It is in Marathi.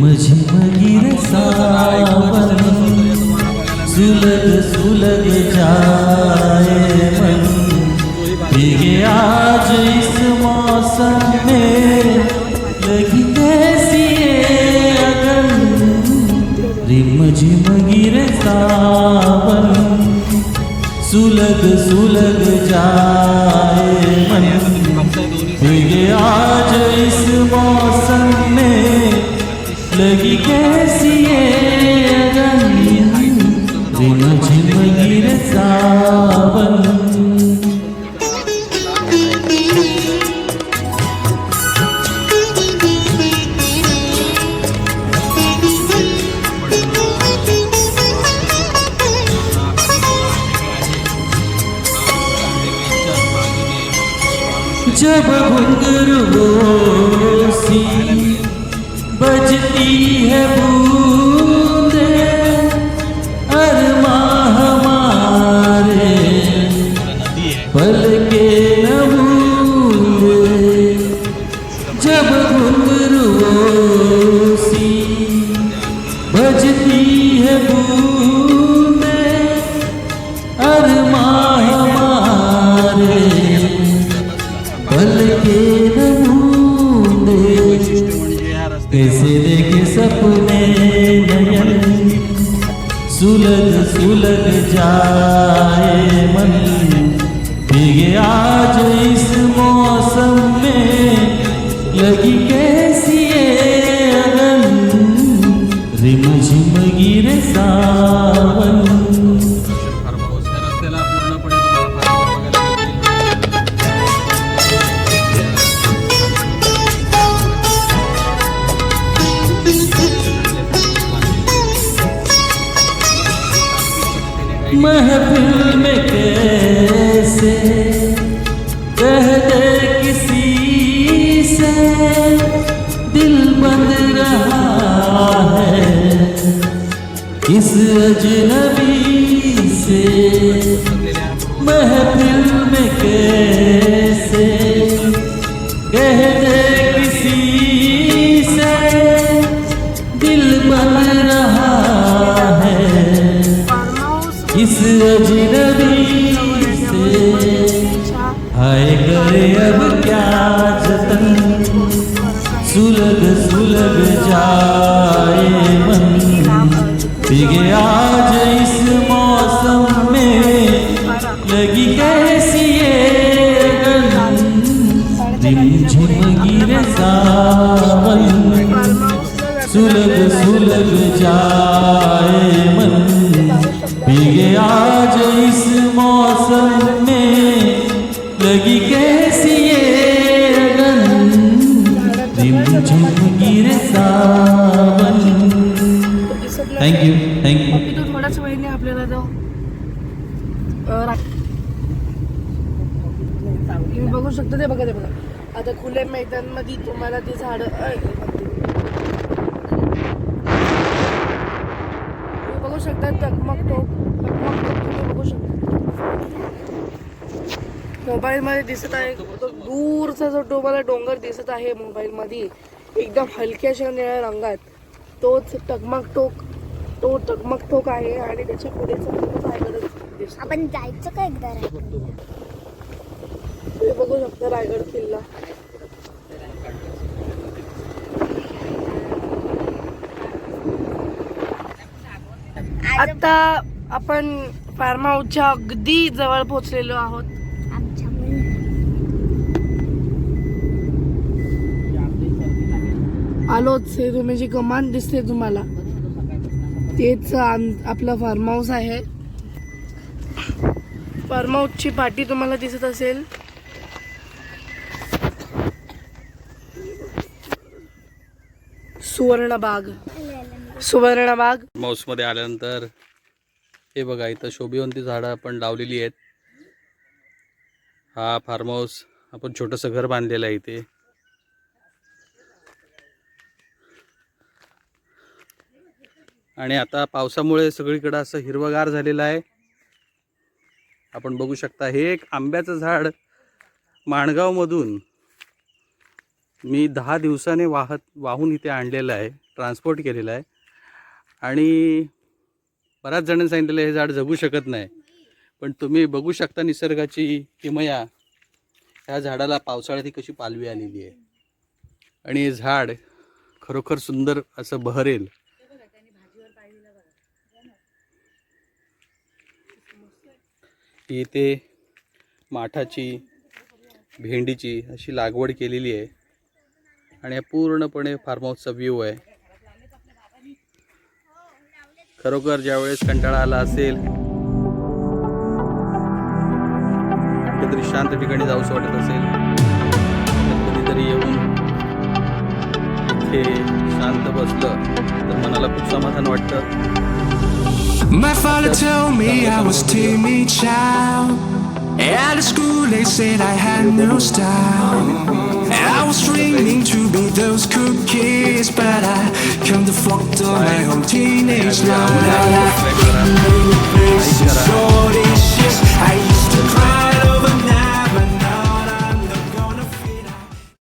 माझी मगिर सावन सुलग सुलग जाए मन। भीगे आज इस मौसम में लगी कैसी अगन रिम झिम गिर सावन सुलग सुलग जाए लगी कैसी है अगन झिम सावन जब घुंघरू हो सी बजती है बूंदे अरमा हमारे पल के नबूंदे जब घुंघरू सी बजती है बूंदे कैसे देखे सपने नयन? सुलग सुलग जाए मन। भीगे आज इस मौसम में लगी कैसी अगन? रिम झिम गिरे सावन महफिल में कैसे कह दे किसी से? दिल बंद रहा है किस अजनबी से। महफिल में कैसे हाय करे अब क्या जतन सुलग सुलग जाए मन बिगे आज इस मौसम में लगी कैसी ये अगन रिम झिम सावन सुलग सुलग जाए मन। थँक्यू थँक्यू की थोड्याच वेळेने आपल्याला जाऊ. मी तुम्ही बघू शकता ते बघा ते बघा. आता खुल्या मैदानमध्ये तुम्हाला ते झाड तुम्ही बघू शकता टकमक टोक टकमक टोक तुम्ही बघू शकता. मोबाईल मध्ये दिसत आहे. तो दूरचा जो तुम्हाला डोंगर दिसत आहे मोबाईल मध्ये एकदम हलक्याशा निळ्या रंगात. तोच टकमक टोक तो टकमक टोक आहे आणि त्याच्या दिसतो. आपण जायचं का एकदा? तुम्ही बघू शकता रायगड किल्ला. आता आपण फार्म हाऊसच्या अगदी जवळ पोहोचलेलो आहोत. आलोच हे तुम्ही जी कमान दिसते तुम्हाला. तेच आपलं फार्म हाऊस आहे. फार्म हाऊसची पाठी तुम्हाला दिसत असेल. सुवर्णबाग सुवर्णबाग माऊसमध्ये आल्यानंतर हे बघा इथं शोभिवंती झाडं आपण लावलेली आहेत. हा फार्म हाऊस आपण छोटंसं घर बांधलेलं आहे इथे. आणि आता पावसामुळे सगळीकडं असं हिरवगार झालेलं आहे. आपण बघू शकता हे एक आंब्याचं झाड माणगावमधून मी दहा दिवसाने वाहत वाहून इथे आणलेलं आहे ट्रान्सपोर्ट केलेलं आहे. आणि बऱ्याच जणांनी सांगितलेलं हे झाड जगू शकत नाही. पण तुम्ही बघू शकता निसर्गाची किमया ह्या झाडाला पावसाळ्यात ही कशी पालवी आलेली आहे. आणि हे झाड खरोखर सुंदर असं बहरेल. इथे माठाची भेंडीची अशी लागवड केलेली आहे. आणि हा पूर्णपणे फार्म हाऊसचा व्ह्यू आहे. खरोखर ज्यावेळेस कंटाळा आला असेल कुठेतरी शांत ठिकाणी जाऊसं वाटत असेल तर कधीतरी येऊन इथे शांत बसलं तर मनाला खूप समाधान वाटतं. My father told me I was teeny child. At school they said I had no style. I was dreaming to be those cookies, but I come to fuck up my own teenage now. Now I